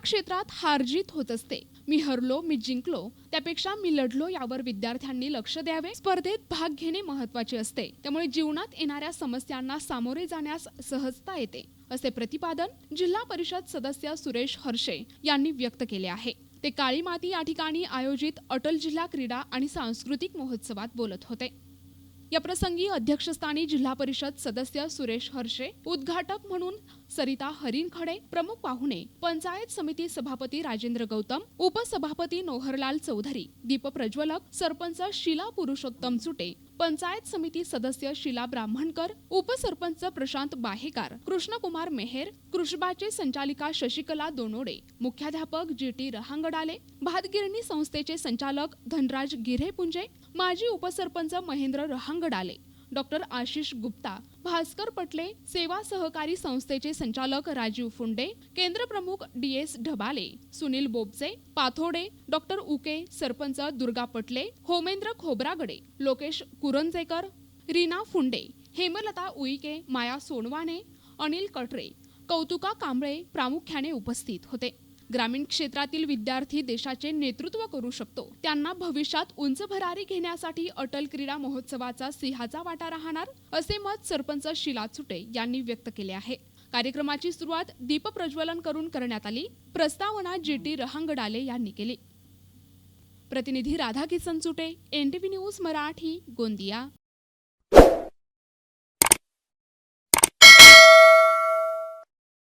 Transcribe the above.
क्षेत्रात हारजीत होत असते. मी हरलो मी जिंकलो त्यापेक्षा मी लढलो यावर विद्यार्थ्यांनी लक्ष द्यावे. स्पर्धेत भाग घेणे महत्त्वाचे असते. त्यामुळे जीवनात येणाऱ्या समस्यांना सामोरे जाण्यास सहजता येते असे प्रतिपादन जिल्हा परिषद सदस्य सुरेश हर्षे यांनी व्यक्त केले आहे. ते काळी माती या ठिकाणी आयोजित अटल जिल्हा क्रीडा आणि सांस्कृतिक महोत्सवात बोलत होते. या प्रसंगी अध्यक्षस्थानी जिल्हा परिषद सदस्य सुरेश हर्षे उद्घाटक म्हणून सरिता हरिनखडे प्रमुख पाहुणे पंचायत समिती सभापती राजेंद्र गौतम उपसभापती नोहरलाल चौधरी दीपप्रज्वलक सरपंच शिला पुरुषोत्तम चुटे पंचायत समिती सदस्य शिला ब्राह्मणकर उपसरपंच प्रशांत बाहेकार कृष्णकुमार मेहेर कृषबाचे संचालिका शशिकला दोनोडे मुख्याध्यापक जी टी रहांगडाले भातगिरणी संस्थेचे संचालक धनराज गिरेपुंजे माजी उपसरपंच महेंद्र रहांगडाले. डॉक्टर आशिष गुप्ता भास्कर पटले सेवा सहकारी संस्थेचे संचालक राजीव फुंडे केंद्र प्रमुख D S Dhabale Sunil Bobche Pathode doctor Uke sarpanch Durga Patle Homendra Khobragade Lokesh Kuranjekar Reena Phunde Hemlata Uike Maya Sonwane Anil Katre Kautuka Kamble प्रामुख्याने उपस्थित होते. ग्रामीण क्षेत्रातील विद्यार्थी देशाचे नेतृत्व करू शकतो. त्यांना भविष्यात उंच भरारी घेण्यासाठी अटल क्रीडा महोत्सवाचा सिंहाचा वाटा राहणार असे मत सरपंच शिला चुटे यांनी व्यक्त केले आहे. कार्यक्रमाची सुरुवात दीप प्रज्वलन करून करण्यात आली. प्रस्तावना जी टी रहांगडाले यांनी केली. प्रतिनिधी राधा किसन चुटे एनटीव्ही न्यूज मराठी गोंदिया.